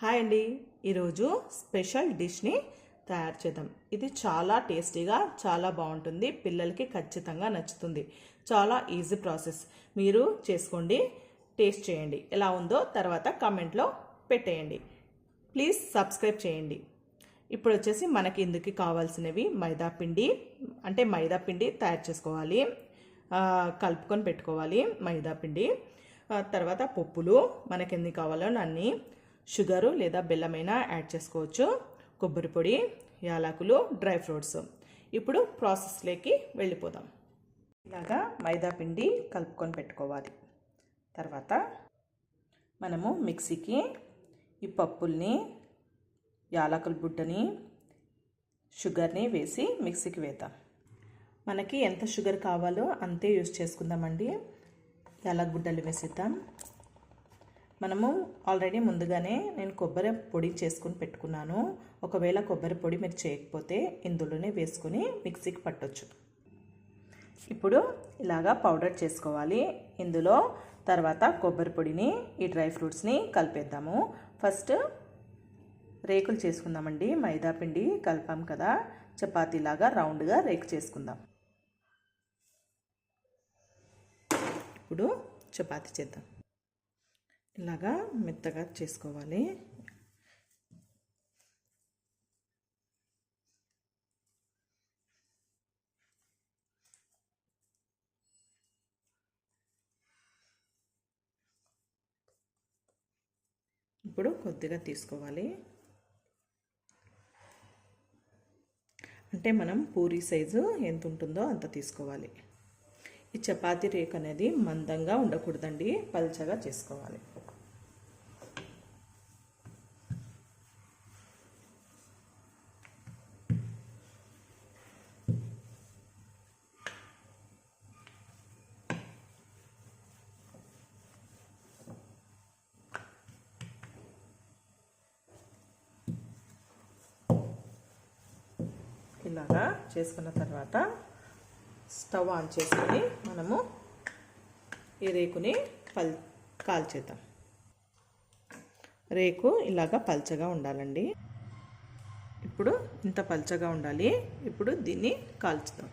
Hi అండి. ఈరోజు special డిష్ని తయారు చేద్దాం. ఇది చాలా టేస్టీగా చాలా బాగుంటుంది. పిల్లలకి ఖచ్చితంగా నచ్చుతుంది. చాలా ఈజీ ప్రాసెస్. మీరు చేసుకోండి టేస్ట్ చేయండి. ఎలా ఉందో తర్వాత కామెంట్లో పెట్టేయండి. ప్లీజ్ సబ్స్క్రైబ్ చేయండి. ఇప్పుడు వచ్చేసి మనకి ఇందుకు కావాల్సినవి మైదా పిండి అంటే మైదా పిండి తయారు చేసుకోవాలి. కలుపుకొని పెట్టుకోవాలి మైదా పిండి. తర్వాత పప్పులు మనకి ఎన్ని కావాలో అన్నీ షుగరు లేదా బెల్లమైనా యాడ్ చేసుకోవచ్చు. కొబ్బరి పొడి యాలకులు డ్రై ఫ్రూట్స్. ఇప్పుడు ప్రాసెస్లోకి వెళ్ళిపోదాం. ఇలాగా మైదా పిండి కలుపుకొని పెట్టుకోవాలి. తర్వాత మనము మిక్సీకి ఈ పప్పుల్ని యాలకుల బుడ్డని షుగర్ని వేసి మిక్సీకి వేద్దాం. మనకి ఎంత షుగర్ కావాలో అంతే యూస్ చేసుకుందామండి. యాలక బుడ్డలు వేసేద్దాం. మనము ఆల్రెడీ ముందుగానే నేను కొబ్బరి పొడి చేసుకుని పెట్టుకున్నాను. ఒకవేళ కొబ్బరి పొడి మీరు చేయకపోతే ఇందులోనే వేసుకుని మిక్సీకి పట్టొచ్చు. ఇప్పుడు ఇలాగా పౌడర్ చేసుకోవాలి. ఇందులో తర్వాత కొబ్బరి పొడిని ఈ డ్రై ఫ్రూట్స్ని కలిపేద్దాము. ఫస్ట్ రేకులు చేసుకుందామండి. మైదా పిండి కలిపాం కదా. చపాతీలాగా రౌండ్గా రేకు చేసుకుందాం. ఇప్పుడు చపాతీ చేద్దాం. ఇలాగా మెత్తగా చేసుకోవాలి. ఇప్పుడు కొద్దిగా తీసుకోవాలి. అంటే మనం పూరి సైజు ఎంత ఉంటుందో అంత తీసుకోవాలి. ఈ చపాతీ రేక్ అనేది మందంగా ఉండకూడదండి పల్చగా చేసుకోవాలి. ఇలాగా చేసుకున్న తర్వాత స్టవ్ ఆన్ చేసుకొని మనము ఈ రేకుని పల్ కాల్చేద్దాం. రేకు ఇలాగా పల్చగా ఉండాలండి. ఇప్పుడు ఇంత పల్చగా ఉండాలి. ఇప్పుడు దీన్ని కాల్చుదాం.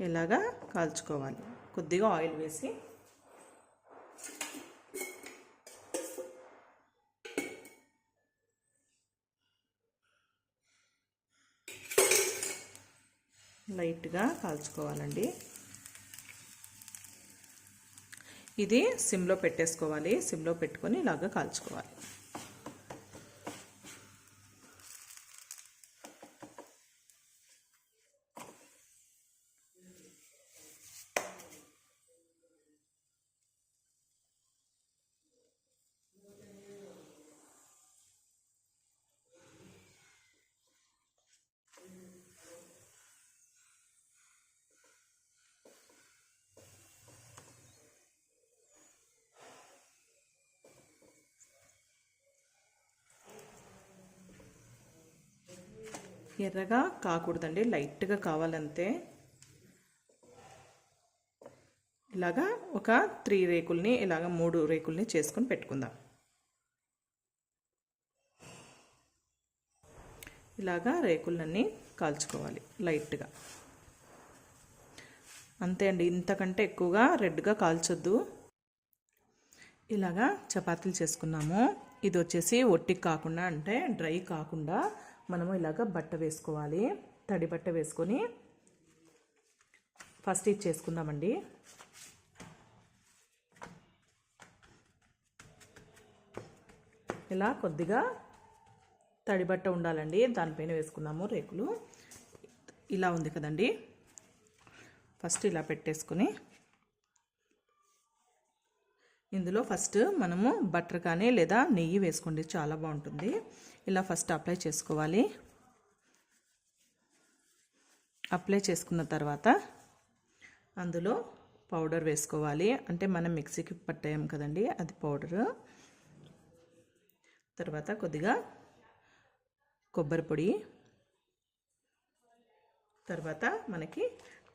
ఇలాగా కాల్చుకోవాలి. కొద్దిగా ఆయిల్ వేసి లైట్గా కాల్చుకోవాలండి. ఇది సిమ్లో పెట్టేసుకోవాలి. సిమ్లో పెట్టుకొని ఇలాగ కాల్చుకోవాలి. ఎర్రగా కాకూడదండి లైట్గా కావాలంతే ఇలాగా ఒక త్రీ రేకుల్ని ఇలాగ మూడు రేకుల్ని చేసుకొని పెట్టుకుందాం. ఇలాగా రేకులన్నీ కాల్చుకోవాలి లైట్గా. అంతే అండి ఇంతకంటే ఎక్కువగా రెడ్గా కాల్చొద్దు. ఇలాగా చపాతీలు చేసుకున్నాము. ఇది వచ్చేసి ఒట్టికి కాకుండా అంటే డ్రై కాకుండా మనము ఇలాగ బట్ట వేసుకోవాలి. తడి బట్ట వేసుకొని ఫస్ట్ ఇది చేసుకుందామండి. ఇలా కొద్దిగా తడి బట్ట ఉండాలండి. దానిపైన వేసుకున్నాము రేకులు. ఇలా ఉంది కదండి. ఫస్ట్ ఇలా పెట్టేసుకొని ఇందులో ఫస్ట్ మనము బటర్ కానీ లేదా నెయ్యి వేసుకోండి. చాలా బాగుంటుంది. ఇలా ఫస్ట్ అప్లై చేసుకోవాలి. అప్లై చేసుకున్న తర్వాత అందులో పౌడర్ వేసుకోవాలి. అంటే మనం మిక్సీకి పట్టాం కదండి? అది పౌడరు తర్వాత కొద్దిగా కొబ్బరి పొడి. తర్వాత మనకి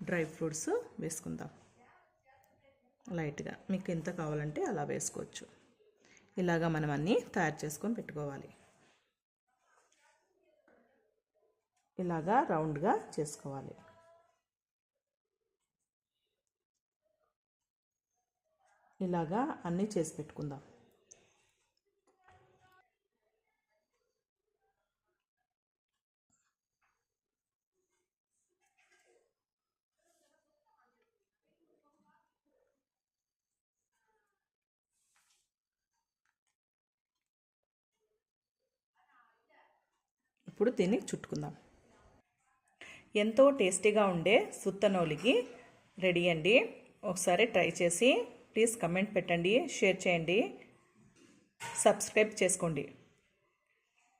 డ్రై ఫ్రూట్స్ వేసుకుందాం. లైట్గా మీకు ఎంత కావాలంటే అలా వేసుకోవచ్చు. ఇలాగా మనం అన్నీ తయారు చేసుకొని పెట్టుకోవాలి. ఇలాగా రౌండ్గా చేసుకోవాలి. ఇలాగా అన్నీ చేసి పెట్టుకుందాం. ఇప్పుడు దీన్ని చుట్టుకుందాం. ఎంతో టేస్టీగా ఉండే సుత్తనోలికి రెడీ అండి. ఒకసారి ట్రై చేసి ప్లీజ్ కమెంట్ పెట్టండి షేర్ చేయండి సబ్స్క్రైబ్ చేసుకోండి.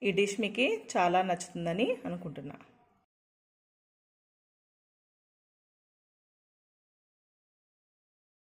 ఈ డిష్ మీకు చాలా నచ్చుతుందని అనుకుంటున్నాను